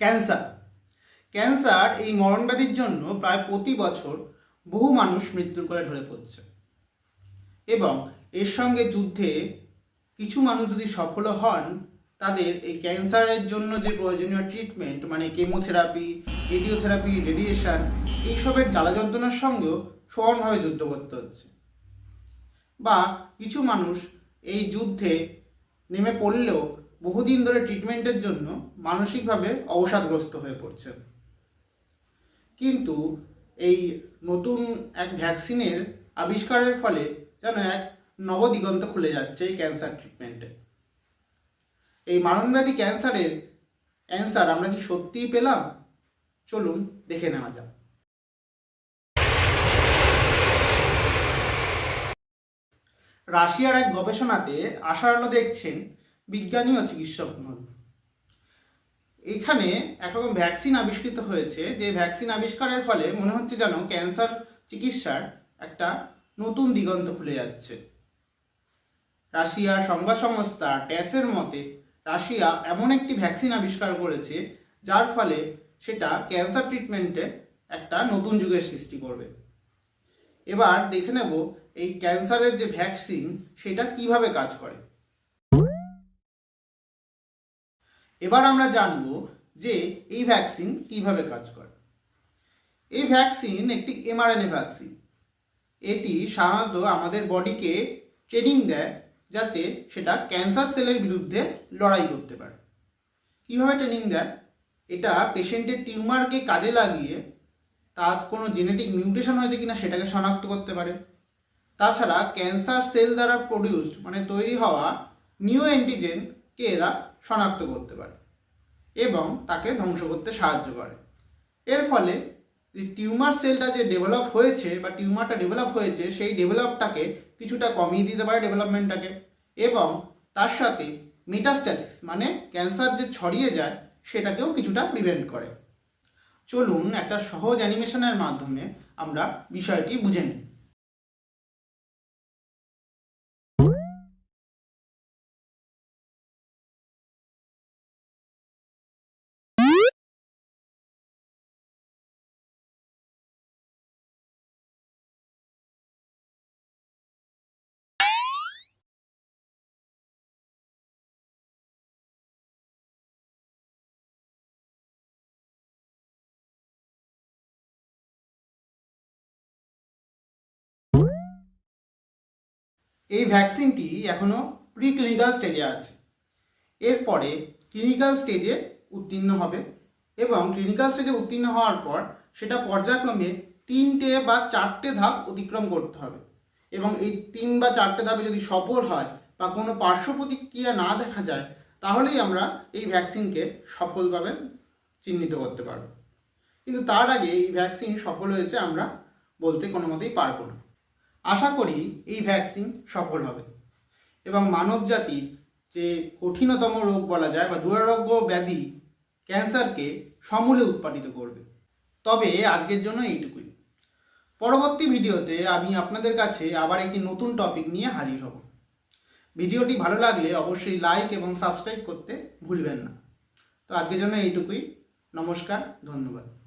Cancer. Cancer এই মরণব্যাধির জন্য প্রায় প্রতি বছর বহু মানুষ মৃত্যুর কোলে ঢলে পড়ছে। এবং এর সঙ্গে যুদ্ধে কিছু মানুষ যদি সফল হন, তাদের এই ক্যান্সারের জন্য যে প্রয়োজনীয় ট্রিটমেন্ট মানে কেমোথেরাপি, রেডিওথেরাপি, রেডিয়েশন, এইসবের জ্বালা যন্ত্রণার সঙ্গেও সমানভাবে যুদ্ধ করতে হচ্ছে। বা কিছু মানুষ এই যুদ্ধে নেমে পড়লেও বহুদিন ধরে ট্রিটমেন্টের জন্য মানসিকভাবে অবসাদগ্রস্ত হয়ে পড়ছে। কিন্তু এই নতুন এক ভ্যাকসিনের আবিষ্কারের ফলে যেন এক নবদিগন্ত খুলে যাচ্ছে এই ক্যান্সার ট্রিটমেন্টে এই মারণব্যাধি ক্যান্সারের অ্যান্সার আমরা কি সত্যিই পেলাম? চলুন দেখে নেওয়া যাক। রাশিয়ার এক গবেষণাতে আশার আলো দেখছেন বিজ্ঞানী ও চিকিৎসকগণ এখানে একরকম ভ্যাকসিন আবিষ্কৃত হয়েছে, যে ভ্যাকসিন আবিষ্কারের ফলে মনে হচ্ছে যেন ক্যান্সার চিকিৎসার একটা নতুন দিগন্ত খুলে যাচ্ছে। রাশিয়ার সংবাদ সংস্থা ট্যাসের মতে, রাশিয়া এমন একটি ভ্যাকসিন আবিষ্কার করেছে, যার ফলে সেটা ক্যান্সার ট্রিটমেন্টে একটা নতুন যুগের সৃষ্টি করবে। এবার দেখে নেব এই ক্যান্সারের যে ভ্যাকসিন সেটা কীভাবে কাজ করে। এবার আমরা জানব যে এই ভ্যাকসিন কীভাবে কাজ করে। এই ভ্যাকসিন একটি এমআরএনএ ভ্যাকসিন এটি সাধারণত আমাদের বডিকে ট্রেনিং দেয় যাতে সেটা ক্যান্সার সেলের বিরুদ্ধে লড়াই করতে পারে। কীভাবে ট্রেনিং দেয়? এটা পেশেন্টের টিউমারকে কাজে লাগিয়ে তার কোনো জেনেটিক মিউটেশন হয়েছে কিনা সেটাকে শনাক্ত করতে পারে। তাছাড়া ক্যান্সার সেল দ্বারা প্রডিউসড মানে তৈরি হওয়া নিউ অ্যান্টিজেনকে এরা শনাক্ত করতে পারে এবং তাকে ধ্বংস করতে সাহায্য করে। এর ফলে যে টিউমার সেলটা যে ডেভেলপ হয়েছে বা টিউমারটা ডেভেলপ হয়েছে, সেই ডেভেলপটাকে কিছুটা কমিয়ে দিতে পারে ডেভেলপমেন্টটাকে এবং তার সাথে মেটাস্ট্যাসিস মানে ক্যান্সার যে ছড়িয়ে যায়, সেটাকেও কিছুটা প্রিভেন্ট করে। চলুন একটা সহজ অ্যানিমেশনের মাধ্যমে আমরা বিষয়টি বুঝে নিই। এই ভ্যাকসিনটি এখনও প্রি ক্লিনিক্যাল স্টেজে আছে। এরপরে ক্লিনিক্যাল স্টেজে উত্তীর্ণ হবে এবং ক্লিনিক্যাল স্টেজে উত্তীর্ণ হওয়ার পর সেটা পর্যায়ক্রমে তিনটে বা চারটে ধাপ অতিক্রম করতে হবে এবং এই তিন বা চারটে ধাপে যদি সফল হয় বা কোনো পার্শ্ব প্রতিক্রিয়া না দেখা যায়, তাহলেই আমরা এই ভ্যাকসিনকে সফলভাবে চিহ্নিত করতে পারব। কিন্তু তার আগে এই ভ্যাকসিন সফল হয়েছে আমরা বলতে কোনো মতেই পারব না। আশা করি এই ভ্যাকসিন সফল হবে। এবং মানব জাতির যে কঠিনতম রোগ বলা যায় বা দুরারোগ্য ব্যাধি ক্যান্সারকে সমূলে উৎপাদিত করবে। তবে আজকের জন্য এইটুকুই। পরবর্তী ভিডিওতে আমি আপনাদের কাছে আবার একটি নতুন টপিক নিয়ে হাজির হব। ভিডিওটি ভালো লাগলে অবশ্যই লাইক এবং সাবস্ক্রাইব করতে ভুলবেন না। তো আজকের জন্য এইটুকুই। নমস্কার, ধন্যবাদ।